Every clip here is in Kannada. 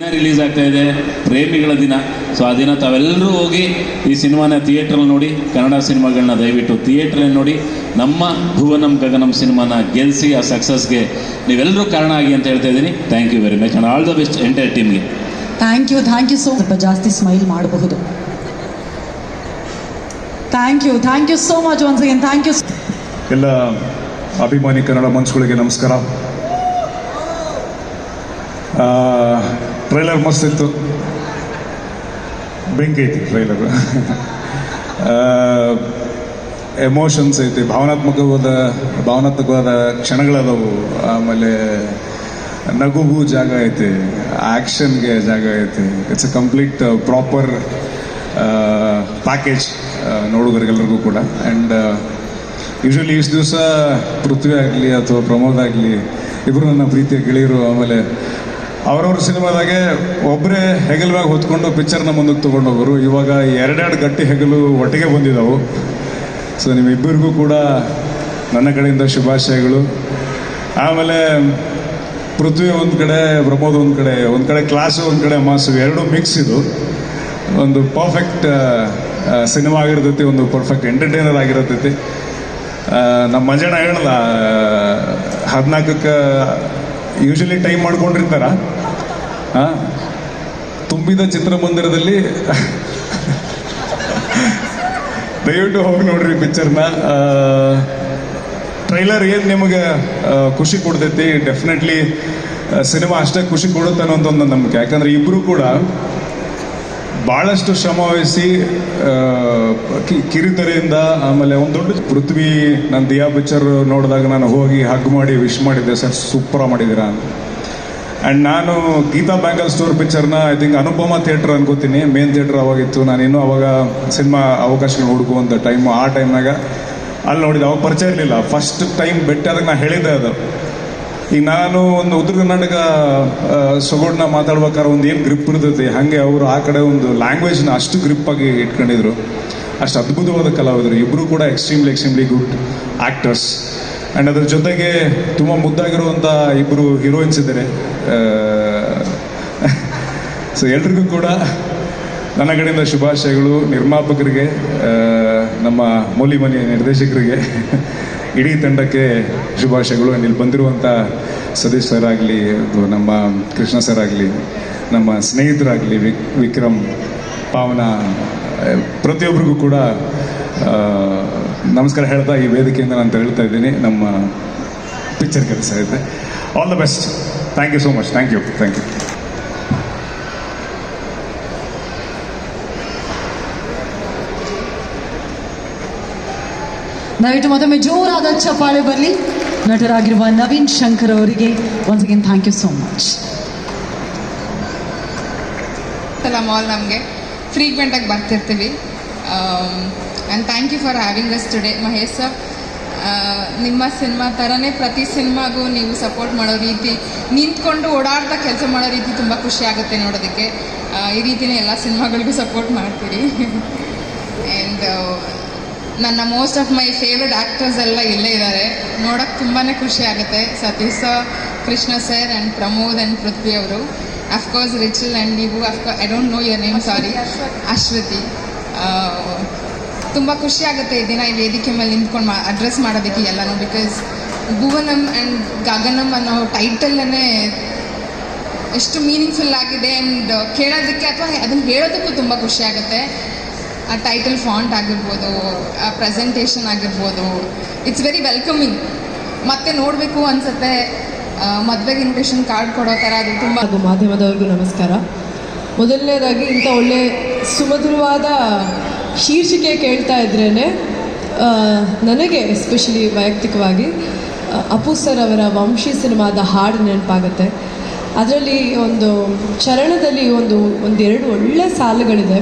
ದಿನ ರಿಲೀಸ್ ಆಗ್ತಾ ಇದೆ ಪ್ರೇಮಿಗಳ ದಿನ. ಸೊ ಆ ದಿನ ತಾವೆಲ್ಲರೂ ಹೋಗಿ ಈ ಸಿನಿಮಾನ ಥಿಯೇಟ್ರಲ್ಲಿ ನೋಡಿ ಕನ್ನಡ ಸಿನಿಮಾಗಳನ್ನ ದಯವಿಟ್ಟು ಥಿಯೇಟ್ರಲ್ಲಿ ನೋಡಿ ನಮ್ಮ ಭುವನಂ ಗಗನಂ ಸಿನಿಮಾನ ಗೆಲ್ಲಿಸಿ ಆ ಸಕ್ಸಸ್ಗೆ ನೀವೆಲ್ಲರೂ ಕಾರಣ ಆಗಿ ಅಂತ ಹೇಳ್ತಾ ಇದ್ದೀನಿ. Thank you very much and all the best entire ಟೀಮ್ಗೆ thank you thank you so ಸ್ವಲ್ಪ ಜಾಸ್ತಿ ಸ್ಮೈಲ್ ಮಾಡಬಹುದು. Thank you thank you so much once again thank you ಎಲ್ಲ ಅಭಿಮಾನಿ ಕನ್ನಡ ಮನ್ಸುಗಳಿಗೆ ನಮಸ್ಕಾರ. ಟ್ರೈಲರ್ ಮಸ್ತ್ ಇತ್ತು. ಬೆಂಕಿ ಐತಿ ಟ್ರೈಲರ್ ಎಮೋಷನ್ಸ್ ಐತಿ, ಭಾವನಾತ್ಮಕವಾದ ಭಾವನಾತ್ಮಕವಾದ ಕ್ಷಣಗಳದವು. ಆಮೇಲೆ ನಗುಗೂ ಜಾಗ ಐತಿ ಆ್ಯಕ್ಷನ್ಗೆ ಜಾಗ ಐತಿ. It's a complete proper package ನೋಡುಗರಿಗೆಲ್ಲರಿಗೂ ಕೂಡ. ಆ್ಯಂಡ್ ಯೂಶ್ವಲಿ ಇಷ್ಟು ದಿವಸ ಪೃಥ್ವಿ ಆಗಲಿ ಅಥವಾ ಪ್ರಮೋದ್ ಆಗಲಿ ಇಬ್ಬರು ನನ್ನ ಪ್ರೀತಿಯ ಗೆಳೆಯರು, ಆಮೇಲೆ ಅವ್ರವ್ರ ಸಿನಿಮಾದಾಗೆ ಒಬ್ಬರೇ ಹೆಗಲ್ವಾಗಿ ಹೊತ್ಕೊಂಡು ಪಿಕ್ಚರ್ನ ಮುಂದಕ್ಕೆ ತೊಗೊಂಡೋಗೋರು. ಇವಾಗ ಎರಡೆರಡು ಗಟ್ಟಿ ಹೆಗಲು ಒಟ್ಟಿಗೆ ಬಂದಿದ್ದಾವೆ ಸೊ ನಿಮ್ಮಿಬ್ಬರಿಗೂ ಕೂಡ ನನ್ನ ಕಡೆಯಿಂದ ಶುಭಾಶಯಗಳು. ಆಮೇಲೆ ಪೃಥ್ವಿ ಒಂದು ಕಡೆ, ಪ್ರಮೋದ್ ಒಂದು ಕಡೆ ಒಂದು ಕಡೆ ಕ್ಲಾಸು, ಒಂದು ಕಡೆ ಮಾಸು, ಎರಡು ಮಿಕ್ಸ್ ಇದು. ಒಂದು ಪರ್ಫೆಕ್ಟ್ ಸಿನಿಮಾ ಆಗಿರ್ತೈತಿ, ಒಂದು ಪರ್ಫೆಕ್ಟ್ ಎಂಟರ್ಟೈನರ್ ಆಗಿರತೈತಿ. ನಮ್ಮ ಮಂಜಣ್ಣ ಹೇಳಲ್ಲ ಹದಿನಾಲ್ಕಕ್ಕೆ ಯೂಶಲಿ ಟೈಮ್ ಮಾಡ್ಕೊಂಡಿರ್ತಾರ. ತುಂಬಿದ ಚಿತ್ರಮಂದಿರದಲ್ಲಿ ದಯವಿಟ್ಟು ಹೋಗಿ ನೋಡ್ರಿ ಪಿಕ್ಚರ್ನ ಟ್ರೈಲರ್ ಏನು ನಿಮಗೆ ಖುಷಿ ಕೊಡ್ತೈತಿ? ಡೆಫಿನೆಟ್ಲಿ ಸಿನಿಮಾ ಅಷ್ಟೇ ಖುಷಿ ಕೊಡುತ್ತೆ ಅನ್ನೋದೊಂದು ನಂಬಿಕೆ. ಯಾಕಂದ್ರೆ ಇಬ್ಬರು ಕೂಡ ಭಾಳಷ್ಟು ಶ್ರಮ ವಹಿಸಿ ಆ, ಕಿ- ಕಿರಿತೆರೆಯಿಂದ ಆಮೇಲೆ ಒಂದು ದೊಡ್ಡ ಪೃಥ್ವಿ ನನ್ನ ದಿಯಾ ಪಿಕ್ಚರ್ ನೋಡಿದಾಗ ನಾನು ಹೋಗಿ ಹಗ್ ಮಾಡಿ ವಿಶ್ ಮಾಡಿದ್ದೆ ಸರ್ ಸೂಪರ್ ಮಾಡಿದ್ದೀರಾ ಅಂತ. ಆ್ಯಂಡ್ ನಾನು ಗೀತಾ ಬ್ಯಾಂಗಲ್ ಸ್ಟೋರ್ ಪಿಕ್ಚರ್ನ ಐ ಥಿಂಕ್ ಅನುಪಮ ಥಿಯೇಟ್ರ್ ಅನ್ಕೋತೀನಿ ಮೇನ್ ಥಿಯೇಟರ್ ಅವಾಗಿತ್ತು. ನಾನು ಇನ್ನೂ ಅವಾಗ ಸಿನಿಮಾ ಅವಕಾಶಗಳು ಹುಡುಕುವಂಥ ಟೈಮು ಆ ಟೈಮ್ನಾಗ ಅಲ್ಲಿ ನೋಡಿದೆ ಅವಾಗ ಪರಿಚಯ ಇರಲಿಲ್ಲ. ಫಸ್ಟ್ ಟೈಮ್ ಬೆಟ್ಟಾದಾಗ ನಾನು ಹೇಳಿದ್ದೆ ಅದು. ಈಗ ನಾನು ಒಂದು ಉತ್ತರ ಕರ್ನಾಟಕ ಸೊಗೋಡ್ನ ಮಾತಾಡ್ಬೇಕಾದ್ರೆ ಒಂದು ಏನು ಗ್ರಿಪ್ ಇರ್ತೈತಿ, ಹಾಗೆ ಅವರು ಆ ಕಡೆ ಒಂದು ಲ್ಯಾಂಗ್ವೇಜ್ನ ಅಷ್ಟು ಗ್ರಿಪ್ ಆಗಿ ಇಟ್ಕೊಂಡಿದ್ರು. ಅಷ್ಟು ಅದ್ಭುತವಾದ ಕಲಾವಿದರು ಇಬ್ಬರು ಕೂಡ extremely extremely good actors and ಅದ್ರ ಜೊತೆಗೆ ತುಂಬ ಮುದ್ದಾಗಿರುವಂಥ ಇಬ್ಬರು ಹೀರೋಯಿನ್ಸ್ ಇದ್ದಾರೆ ಸೊ ಎಲ್ರಿಗೂ ಕೂಡ ನನ್ನ ಕಡೆಯಿಂದ ಶುಭಾಶಯಗಳು ನಿರ್ಮಾಪಕರಿಗೆ ನಮ್ಮ ಮೌಲಿಮನಿ ನಿರ್ದೇಶಕರಿಗೆ. ಇಡೀ ತಂಡಕ್ಕೆ ಶುಭಾಶಯಗಳು. ಆ್ಯಂಡ್ ಇಲ್ಲಿ ಬಂದಿರುವಂಥ ಸತೀಶ್ ಸರ್ ಆಗಲಿ ನಮ್ಮ ಕೃಷ್ಣ ಸರ್ ಆಗಲಿ ನಮ್ಮ ಸ್ನೇಹಿತರಾಗಲಿ, ವಿಕ್, ವಿಕ್ರಮ್, ಪಾವನ ಪ್ರತಿಯೊಬ್ಬರಿಗೂ ಕೂಡ ನಮಸ್ಕಾರ ಹೇಳ್ತಾ ಈ ವೇದಿಕೆಯಿಂದ ನಾನು ಹೇಳ್ತಾ ಇದ್ದೀನಿ. ನಮ್ಮ ಪಿಕ್ಚರ್ ಕೆಲಸ ಇದೆ. All the best thank you so much thank you thank you ದಯವಿಟ್ಟು ಮತ್ತೊಮ್ಮೆ ಜೋರಾದ ಚಪ್ಪಾಳೆ ಬರಲಿ. ನಟರಾಗಿರುವ ನವೀನ್ ಶಂಕರ್ ಅವರಿಗೆ once again thank you so much ಸಲ ಮಾಲ್ ನಮಗೆ ಫ್ರೀಕ್ವೆಂಟಾಗಿ ಬರ್ತಿರ್ತೀವಿ. And thank you for having us today Mahesh sir ನಿಮ್ಮ ಸಿನಿಮಾ ಥರನೇ ಪ್ರತಿ ಸಿನಿಮಾಗೂ ನೀವು ಸಪೋರ್ಟ್ ಮಾಡೋ ರೀತಿ, ನಿಂತ್ಕೊಂಡು ಓಡಾಡ್ತಾ ಕೆಲಸ ಮಾಡೋ ರೀತಿ ತುಂಬ ಖುಷಿ ಆಗುತ್ತೆ ನೋಡೋದಕ್ಕೆ. ಈ ರೀತಿನೇ ಎಲ್ಲ ಸಿನಿಮಾಗಳಿಗೂ ಸಪೋರ್ಟ್ ಮಾಡ್ತೀರಿ. ಆ್ಯಂಡ್ ನನ್ನ most of my favourite actors ಎಲ್ಲ ಇಲ್ಲೇ ಇದ್ದಾರೆ ನೋಡೋಕ್ಕೆ ತುಂಬಾ ಖುಷಿ ಆಗುತ್ತೆ. Satish Krishna sir and Pramod and Prithvi ಅವರು. ಅಫ್ಕೋರ್ಸ್ ರಿಚಲ್ ಆ್ಯಂಡ್ ನೀವು of course I don't know your name sorry Ashwathi ತುಂಬ ಖುಷಿ ಆಗುತ್ತೆ ಈ ದಿನ ಈ ವೇದಿಕೆ ಮೇಲೆ ನಿಂತ್ಕೊಂಡು ಮಾ ಅಡ್ರೆಸ್ ಮಾಡೋದಕ್ಕೆ ಎಲ್ಲನೂ ಬಿಕಾಸ್ ಭುವನಂ ಆ್ಯಂಡ್ ಗಗನಂ ಅನ್ನೋ ಟೈಟಲನ್ನೇ ಎಷ್ಟು ಮೀನಿಂಗ್ಫುಲ್ ಆಗಿದೆ ಆ್ಯಂಡ್ ಕೇಳೋದಕ್ಕೆ ಅಥವಾ ಅದನ್ನು ಹೇಳೋದಕ್ಕೂ ತುಂಬ ಖುಷಿ ಆಗುತ್ತೆ. ಆ ಟೈಟಲ್ ಫಾಂಟ್ ಆಗಿರ್ಬೋದು, ಆ ಪ್ರೆಸೆಂಟೇಷನ್ ಆಗಿರ್ಬೋದು ಇಟ್ಸ್ ವೆರಿ ವೆಲ್ಕಮಿಂಗ್ ಮತ್ತೆ ನೋಡಬೇಕು ಅನ್ಸುತ್ತೆ. ಮದುವೆಗೆ ಇನ್ವಿಟೇಷನ್ ಕಾರ್ಡ್ ಕೊಡೋ ಥರ ಅದು ತುಂಬ ಹಾಗೂ ಮಾಧ್ಯಮದವ್ರಿಗೂ ನಮಸ್ಕಾರ. ಮೊದಲನೇದಾಗಿ ಇಂಥ ಒಳ್ಳೆ ಸುಮಧುರವಾದ ಶೀರ್ಷಿಕೆ ಕೇಳ್ತಾ ಇದ್ರೇ ನನಗೆ ಎಸ್ಪೆಷಲಿ ವೈಯಕ್ತಿಕವಾಗಿ ಅಪು ಸರ್ ಅವರ ವಂಶಿ ಸಿನಿಮಾದ ಹಾಡು ನೆನಪಾಗುತ್ತೆ. ಅದರಲ್ಲಿ ಒಂದು ಚರಣದಲ್ಲಿ ಒಂದು, ಒಂದೆರಡು ಒಳ್ಳೆ ಸಾಲುಗಳಿದೆ.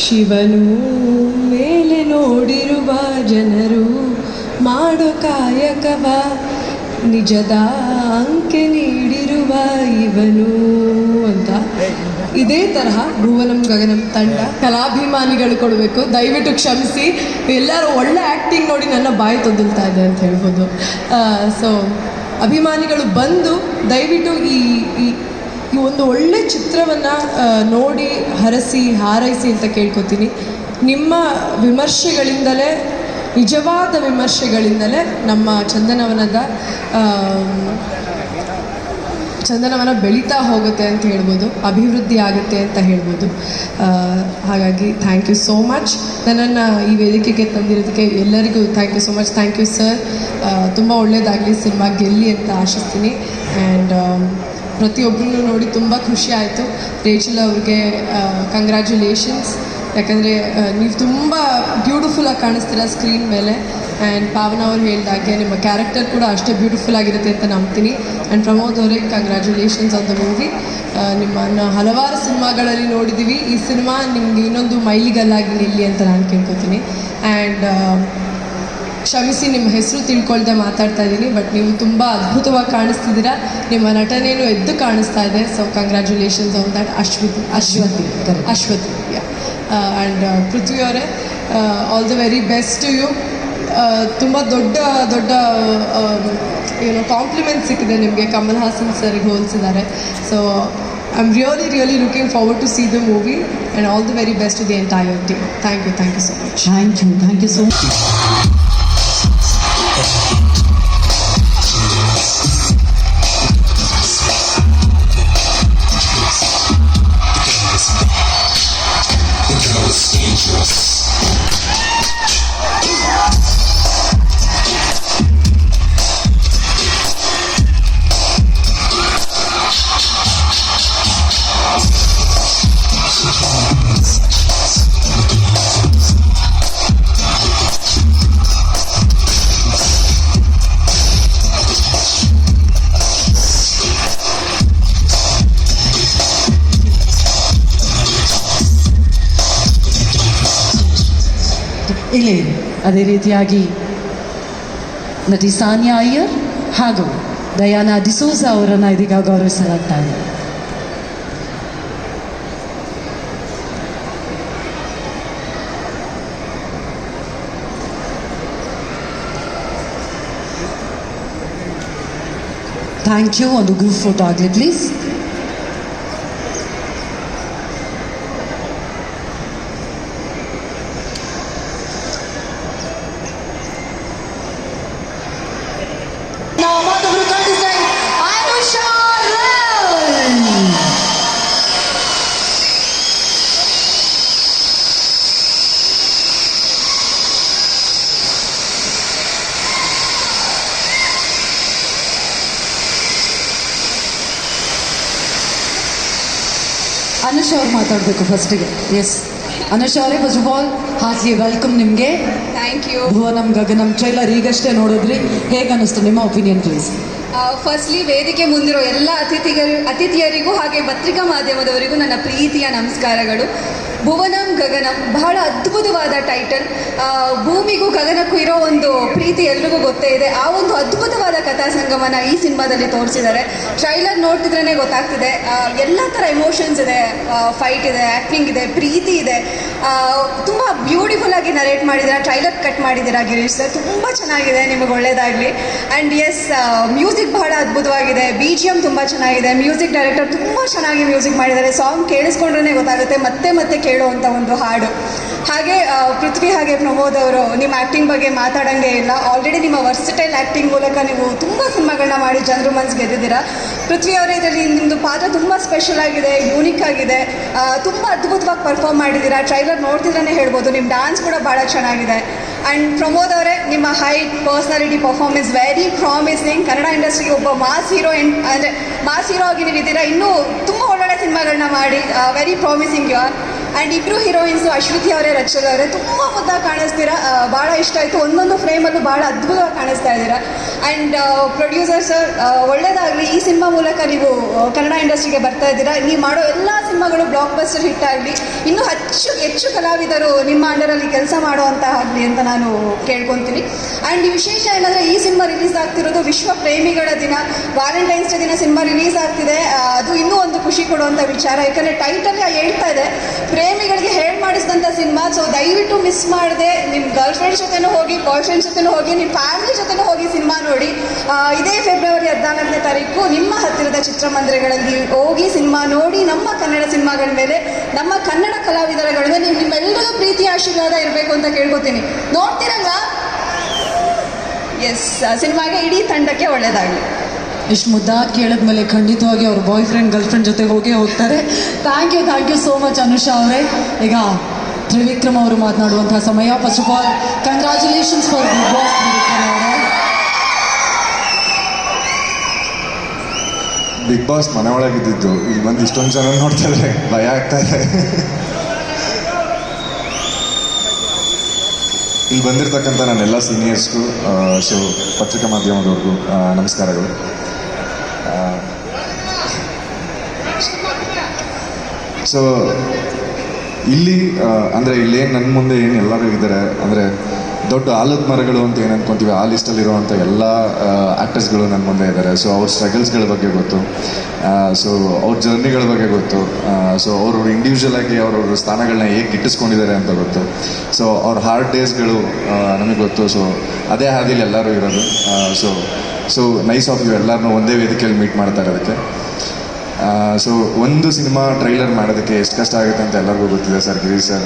ಶಿವನು ಮೇಲೆ ನೋಡಿರುವ ಜನರು ಮಾಡೋ ಕಾಯಕವ, ನಿಜದ ಅಂಕೆ ನೀಡಿರುವ ಇವನು ಅಂತ. ಇದೇ ತರಹ ಭುವನಂ ಗಗನಂ ತಂಡ ಕಲಾಭಿಮಾನಿಗಳು ಕೊಡಬೇಕು. ದಯವಿಟ್ಟು ಕ್ಷಮಿಸಿ. ಎಲ್ಲರೂ ಒಳ್ಳೆ ಆ್ಯಕ್ಟಿಂಗ್ ನೋಡಿ ನನ್ನ ಬಾಯಿ ತೊದಲ್ತಾ ಇದೆ ಅಂತ ಹೇಳ್ಬೋದು. ಸೊ ಅಭಿಮಾನಿಗಳು ಬಂದು ದಯವಿಟ್ಟು ಈ ಈ ಒಂದು ಒಳ್ಳೆ ಚಿತ್ರವನ್ನು ನೋಡಿ ಹರಸಿ, ಹಾರೈಸಿ ಅಂತ ಕೇಳ್ಕೊತೀನಿ. ನಿಮ್ಮ ವಿಮರ್ಶೆಗಳಿಂದಲೇ, ನಿಜವಾದ ವಿಮರ್ಶೆಗಳಿಂದಲೇ ನಮ್ಮ ಚಂದನವನದ ಚಂದನವನ ಬೆಳೀತಾ ಹೋಗುತ್ತೆ ಅಂತ ಹೇಳ್ಬೋದು, ಅಭಿವೃದ್ಧಿ ಆಗುತ್ತೆ ಅಂತ ಹೇಳ್ಬೋದು. ಹಾಗಾಗಿ ಥ್ಯಾಂಕ್ ಯು ಸೋ ಮಚ್ ನನ್ನನ್ನು ಈ ವೇದಿಕೆಗೆ ತಂದಿರೋದಕ್ಕೆ ಎಲ್ಲರಿಗೂ thank you so much thank you sir ತುಂಬ ಒಳ್ಳೆಯದಾಗಲಿ ಸಿನಿಮಾ ಗೆಲ್ಲಿ ಅಂತ ಆಶಿಸ್ತೀನಿ. ಆ್ಯಂಡ್ ಪ್ರತಿಯೊಬ್ಬರನ್ನು ನೋಡಿ ತುಂಬ ಖುಷಿ ಆಯಿತು. ರೇಚಲ್ ಅವ್ರಿಗೆ ಕಂಗ್ರ್ಯಾಚುಲೇಷನ್ಸ್ ಯಾಕಂದರೆ ನೀವು ತುಂಬ ಬ್ಯೂಟಿಫುಲ್ಲಾಗಿ ಕಾಣಿಸ್ತೀರಾ ಸ್ಕ್ರೀನ್ ಮೇಲೆ. ಆ್ಯಂಡ್ ಪಾವನ ಅವ್ರು ಹೇಳಿದಾಗೆ ನಿಮ್ಮ ಕ್ಯಾರೆಕ್ಟರ್ ಕೂಡ ಅಷ್ಟೇ ಬ್ಯೂಟಿಫುಲ್ ಆಗಿರುತ್ತೆ ಅಂತ ನಂಬ್ತೀನಿ. ಆ್ಯಂಡ್ ಪ್ರಮೋದ್ ಅವರಿಗೆ ಕಂಗ್ರ್ಯಾಚುಲೇಷನ್ಸ್ ಆನ್ ದ ಮೂವಿ ನಿಮ್ಮನ್ನು ಹಲವಾರು ಸಿನಿಮಾಗಳಲ್ಲಿ ನೋಡಿದ್ದೀವಿ ಈ ಸಿನಿಮಾ ನಿಮಗೆ ಇನ್ನೊಂದು ಮೈಲಿಗಲ್ಲಾಗಿ ನಿಲ್ಲಿ ಅಂತ ನಾನು ಕೇಳ್ಕೊತೀನಿ. ಆ್ಯಂಡ್ ಕ್ಷಮಿಸಿ ನಿಮ್ಮ ಹೆಸರು ತಿಳ್ಕೊಳ್ದೆ ಮಾತಾಡ್ತಾ ಇದ್ದೀನಿ ಬಟ್ ನೀವು ತುಂಬ ಅದ್ಭುತವಾಗಿ ಕಾಣಿಸ್ತಿದ್ದೀರಾ. ನಿಮ್ಮ ನಟನೆಯೂ ಎದ್ದು ಕಾಣಿಸ್ತಾ ಇದೆ. So congratulations on that Ashwathi Ashwathi Ashwathi and Prithvi ಅವರೇ all the very best to you ತುಂಬ ದೊಡ್ಡ ದೊಡ್ಡ ಏನೋ ಕಾಂಪ್ಲಿಮೆಂಟ್ ಸಿಕ್ಕಿದೆ ನಿಮಗೆ. ಕಮಲ್ ಹಾಸನ್ ಸರ್ಗೆ ಹೋಲಿಸಿದ್ದಾರೆ. So I am really really looking forward to see the movie and all the very best to the entire team thank you thank you so much thank you thank you so much ಇಲ್ಲಿ ಅದೇ ರೀತಿಯಾಗಿ ನಟಿ ಸಾನಿಯಾ ಅಯ್ಯರ್ ಹಾಗೂ ದಯಾನಾ ಡಿಸೋಜ ಅವರನ್ನು ಇದೀಗ ಗೌರವಿಸಲಾಗ್ತಾ ಥ್ಯಾಂಕ್ ಯು ಒಂದು ಗ್ರೂಪ್ ಫೋಟೋ ಆಗಲಿ ಪ್ಲೀಸ್ Now, ಮತ್ತೊಬ್ರು ಕಂಡಿದ್ದಾರೆ ಅನುಷಾ ರೈ. ಅನುಷ್ ಅವ್ರು ಮಾತಾಡಬೇಕು ಫಸ್ಟಿಗೆ. ಎಸ್ ಅನುಷ್ ಅವರೇ ಫಸ್ಟ್ ಆಫ್ ಆಲ್ ಹಾಸಿಗೆ ವೆಲ್ಕಮ್ ನಿಮಗೆ. Thank you Bhuvanam Gaganam trailer ಈಗಷ್ಟೇ ನೋಡಿದ್ರಿ. ಹೇಗೆ ಅನಿಸ್ತು ನಿಮ್ಮ ಒಪಿನಿಯನ್ ಪ್ಲೀಸ್ ಫಸ್ಟ್ಲಿ ವೇದಿಕೆ ಮುಂದಿರೋ ಎಲ್ಲ ಅತಿಥಿಗರು ಅತಿಥಿಯರಿಗೂ ಹಾಗೆ ಪತ್ರಿಕಾ ಮಾಧ್ಯಮದವರಿಗೂ ನನ್ನ ಪ್ರೀತಿಯ ನಮಸ್ಕಾರಗಳು. ಭುವನಂ ಗಗನಂ. ಬಹಳ ಅದ್ಭುತವಾದ ಟೈಟಲ್ ಭೂಮಿಗೂ ಗಗನಕ್ಕೂ ಇರೋ ಒಂದು ಪ್ರೀತಿ ಎಲ್ರಿಗೂ ಗೊತ್ತೇ ಇದೆ. ಆ ಒಂದು ಅದ್ಭುತವಾದ ಕಥಾ ಸಂಗಮನ ಈ ಸಿನಿಮಾದಲ್ಲಿ ತೋರಿಸಿದ್ದಾರೆ. ಟ್ರೈಲರ್ ನೋಡ್ತಿದ್ರೇ ಗೊತ್ತಾಗ್ತಿದೆ. ಎಲ್ಲ ಥರ ಎಮೋಷನ್ಸ್ ಇದೆ. ಫೈಟ್ ಇದೆ ಆ್ಯಕ್ಟಿಂಗ್ ಇದೆ, ಪ್ರೀತಿ ಇದೆ. ತುಂಬ ಬ್ಯೂಟಿಫುಲ್ ಆಗಿ ನರೇಟ್ ಮಾಡಿದ್ದೀರಾ ಟ್ರೈಲರ್ ಕಟ್ ಮಾಡಿದ್ದೀರಾ, ಗಿರೀಶ್ ಸರ್ ತುಂಬ ಚೆನ್ನಾಗಿದೆ, ನಿಮಗೆ ಒಳ್ಳೇದಾಗ್ಲಿ. ಆ್ಯಂಡ್ ಎಸ್ ಮ್ಯೂಸಿಕ್ ಬಹಳ ಅದ್ಭುತವಾಗಿದೆ. ಬಿ ಜಿ ಎಂ ತುಂಬ ಚೆನ್ನಾಗಿದೆ. ಮ್ಯೂಸಿಕ್ ಡೈರೆಕ್ಟರ್ ತುಂಬ ಚೆನ್ನಾಗಿ ಮ್ಯೂಸಿಕ್ ಮಾಡಿದ್ದಾರೆ. ಸಾಂಗ್ ಕೇಳಿಸ್ಕೊಂಡ್ರೆ ಗೊತ್ತಾಗುತ್ತೆ. ಮತ್ತೆ ಮತ್ತೆ ಕೇಳುವಂಥ ಒಂದು ಹಾಡು. ಹಾಗೆ ಪೃಥ್ವಿ ಹಾಗೆ ಪ್ರಮೋದ್ ಅವರು, ನಿಮ್ಮ ಆ್ಯಕ್ಟಿಂಗ್ ಬಗ್ಗೆ ಮಾತಾಡೋಂಗೆ ಇಲ್ಲ. ಆಲ್ರೆಡಿ ನಿಮ್ಮ ವರ್ಸಿಟೈಲ್ ಆ್ಯಕ್ಟಿಂಗ್ ಮೂಲಕ ನೀವು ತುಂಬ ಸಿನಿಮಾಗಳನ್ನ ಮಾಡಿ ಜನರು ಮನ್ಸ್ ಗೆದ್ದಿದ್ದೀರಾ. ಪೃಥ್ವಿ ಅವರೇ, ಇದರಲ್ಲಿ ನಿಮ್ಮದು ಪಾತ್ರ ತುಂಬ ಸ್ಪೆಷಲ್ ಆಗಿದೆ ಯೂನಿಕ್ ಆಗಿದೆ. ತುಂಬ ಅದ್ಭುತವಾಗಿ ಪರ್ಫಾರ್ಮ್ ಮಾಡಿದ್ದೀರಾ. ಟ್ರೈಲರ್ ನೋಡ್ತಿದ್ರೇ ಹೇಳ್ಬೋದು. ನಿಮ್ಮ ಡ್ಯಾನ್ಸ್ ಕೂಡ ಭಾಳ ಚೆನ್ನಾಗಿದೆ. ಆ್ಯಂಡ್ ಪ್ರಮೋದ್ ಅವರೇ, ನಿಮ್ಮ height personality performance very promising Kannada ಇಂಡಸ್ಟ್ರಿಗೆ ಒಬ್ಬ ಮಾಸ್ ಹೀರೋ ಅಂದರೆ ಮಾಸ್ ಹೀರೋ ಆಗಿ ನೀವು ಇದ್ದೀರಾ ಇನ್ನೂ ತುಂಬ ಒಳ್ಳೊಳ್ಳೆ ಸಿನಿಮಾಗಳನ್ನ ಮಾಡಿ very promising you are and ಇಬ್ಬರು ಹೀರೋಯಿನ್ಸು ಅಶ್ವಿತಿ ಅವರೇ ರಚಲ್ ಅವರೇ, ತುಂಬ ಮುದ್ದಾಗಿ ಕಾಣಿಸ್ತೀರಾ? ಭಾಳ ಇಷ್ಟ ಆಯಿತು. ಒಂದೊಂದು ಫ್ರೇಮಲ್ಲೂ ಭಾಳ ಅದ್ಭುತವಾಗಿ ಕಾಣಿಸ್ತಾ ಇದ್ದೀರಾ? ಆ್ಯಂಡ್ ಪ್ರೊಡ್ಯೂಸರ್ ಸರ್ ಒಳ್ಳೇದಾಗಲಿ. ಈ ಸಿನಿಮಾ ಮೂಲಕ ನೀವು ಕನ್ನಡ ಇಂಡಸ್ಟ್ರಿಗೆ ಬರ್ತಾ ಇದ್ದೀರಾ? ನೀವು ಮಾಡೋ ಎಲ್ಲ ಸಿನಿಮಾಗಳು ಬ್ಲಾಕ್ ಬಸ್ಟರ್ ಹಿಟ್ ಆಗಲಿ. ಇನ್ನೂ ಹೆಚ್ಚು ಹೆಚ್ಚು ಕಲಾವಿದರು ನಿಮ್ಮ ಅಂಡರಲ್ಲಿ ಕೆಲಸ ಮಾಡುವಂತಹ ಆಗಲಿ ಅಂತ ನಾನು ಕೇಳ್ಕೊತೀನಿ. ಆ್ಯಂಡ್ ವಿಶೇಷ ಏನಂದರೆ, ಈ ಸಿನಿಮಾ ರಿಲೀಸ್ ಆಗ್ತಿರೋದು ವಿಶ್ವ ಪ್ರೇಮಿಗಳ ದಿನ. ವ್ಯಾಲೆಂಟೈನ್ಸ್ ಡೇ ದಿನ ಸಿನಿಮಾ ರಿಲೀಸ್ ಆಗ್ತಿದೆ. ಅದು ಇನ್ನೂ ಒಂದು ಖುಷಿ ಕೊಡುವಂಥ ವಿಚಾರ. ಯಾಕಂದರೆ ಟೈಟಲ್ ಹೇಳ್ತಾ ಇದೆ. ಪ್ರೇಮಿಗಳಿಗೆ ಹೇಳಿ ಮಾಡಿಸಿದಂಥ ಸಿನಿಮಾ ಸೊ ದಯವಿಟ್ಟು ಮಿಸ್ ಮಾಡದೆ. ನಿಮ್ಮ ಗರ್ಲ್ ಫ್ರೆಂಡ್ ಜೊತೆನೂ ಹೋಗಿ ಬಾಯ್ ಫ್ರೆಂಡ್ ಜೊತೆನೂ ಹೋಗಿ ನಿಮ್ಮ ಫ್ಯಾಮಿಲಿ ಜೊತೆನೂ ಹೋಗಿ ಸಿನಿಮಾ ನೋಡಿ. ಇದೇ ಫೆಬ್ರವರಿ ಹದಿನಾಲ್ಕನೇ ತಾರೀಕು ನಿಮ್ಮ ಹತ್ತಿರದ ಚಿತ್ರಮಂದಿರಗಳಲ್ಲಿ ಹೋಗಿ ಸಿನಿಮಾ ನೋಡಿ, ನಮ್ಮ ಕನ್ನಡ ಸಿನಿಮಾಗಳ ಮೇಲೆ, ನಮ್ಮ ಕನ್ನಡ ಕಲಾವಿದರಗಳ ಮೇಲೆ ನಿಮ್ಮೆಲ್ಲರ ಪ್ರೀತಿ ಆಶೀರ್ವಾದ ಇರಬೇಕು ಅಂತ ಕೇಳ್ಕೊತೀನಿ. ನೋಡ್ತೀರಲ್ಲ ಎಸ್ ಸಿನಿಮಾಗೆ ಇಡೀ ತಂಡಕ್ಕೆ ಒಳ್ಳೆಯದಾಗಲಿ ಇಷ್ಟು ಕೇಳಿದ ಕೇಳಿದ್ಮೇಲೆ ಖಂಡಿತವಾಗಿ ಅವ್ರ ಬಾಯ್ ಫ್ರೆಂಡ್ ಗರ್ಲ್ ಫ್ರೆಂಡ್ ಜೊತೆ ಹೋಗೇ ಹೋಗ್ತಾರೆ. Thank you thank you so much Anusha ಅವರೇ. ಈಗ ತ್ರಿವಿಕ್ರಮ್ ಅವರು ಮಾತನಾಡುವಂತಹ ಸಮಯ. First of all congratulations for Bigg Boss Trivikram ಅವರೇ. ಬಿಗ್ ಬಾಸ್ ಮನೆ ಒಳಗಿದ್ದಿದ್ದು ಇಲ್ಲಿ ಬಂದು ಇಷ್ಟೊಂದು ಜನ ನೋಡ್ತಾರೆ ಭಯ ಆಗ್ತಾ ಇದೆ. ಇಲ್ಲಿ ಬಂದಿರತಕ್ಕಂಥ ನನ್ನೆಲ್ಲ ಸೀನಿಯರ್ಸ್ಗೂ ಸೊ ಪತ್ರಿಕಾ ಮಾಧ್ಯಮದವ್ರಿಗೂ ನಮಸ್ಕಾರಗಳು. ಸೊ, ಇಲ್ಲಿ ಅಂದರೆ ಇಲ್ಲಿ ನನ್ನ ಮುಂದೆ ಏನು ಎಲ್ಲರೂ ಇದ್ದಾರೆ, ಅಂದರೆ ದೊಡ್ಡ ಆಲದ ಮರಗಳು ಅಂತ ಏನು ಅನ್ಕೊಂತೀವಿ, ಆ ಲಿಸ್ಟಲ್ಲಿರುವಂಥ ಎಲ್ಲ ಆ್ಯಕ್ಟರ್ಸ್ಗಳು ನನ್ನ ಮುಂದೆ ಇದ್ದಾರೆ. ಸೊ ಅವ್ರ ಸ್ಟ್ರಗಲ್ಸ್ಗಳ ಬಗ್ಗೆ ಗೊತ್ತು. ಸೊ ಅವ್ರ ಜರ್ನಿಗಳ ಬಗ್ಗೆ ಗೊತ್ತು. ಸೊ ಅವರು ಇಂಡಿವಿಜುವಲ್ ಆಗಿ ಅವ್ರವ್ರ ಸ್ಥಾನಗಳನ್ನ ಹೇಗೆ ಗಿಟ್ಟಿಸ್ಕೊಂಡಿದ್ದಾರೆ ಅಂತ ಗೊತ್ತು. ಸೊ ಅವ್ರ ಹಾರ್ಡ್ ಡೇಸ್ಗಳು ನಮಗೆ ಗೊತ್ತು. ಸೊ ಅದೇ ಹಾದಿಲಿ ಎಲ್ಲರೂ ಇರೋದು. So so nice of you ಎಲ್ಲರನ್ನೂ ಒಂದೇ ವೇದಿಕೆಯಲ್ಲಿ ಮೀಟ್ ಮಾಡ್ತಾ ಇರೋದಕ್ಕೆ. ಸೊ ಒಂದು ಸಿನಿಮಾ ಟ್ರೈಲರ್ ಮಾಡೋದಕ್ಕೆ ಎಷ್ಟು ಕಷ್ಟ ಆಗುತ್ತೆ ಅಂತ ಎಲ್ಲರಿಗೂ ಗೊತ್ತಿದೆ ಸರ್ ಗಿರಿ ಸರ್.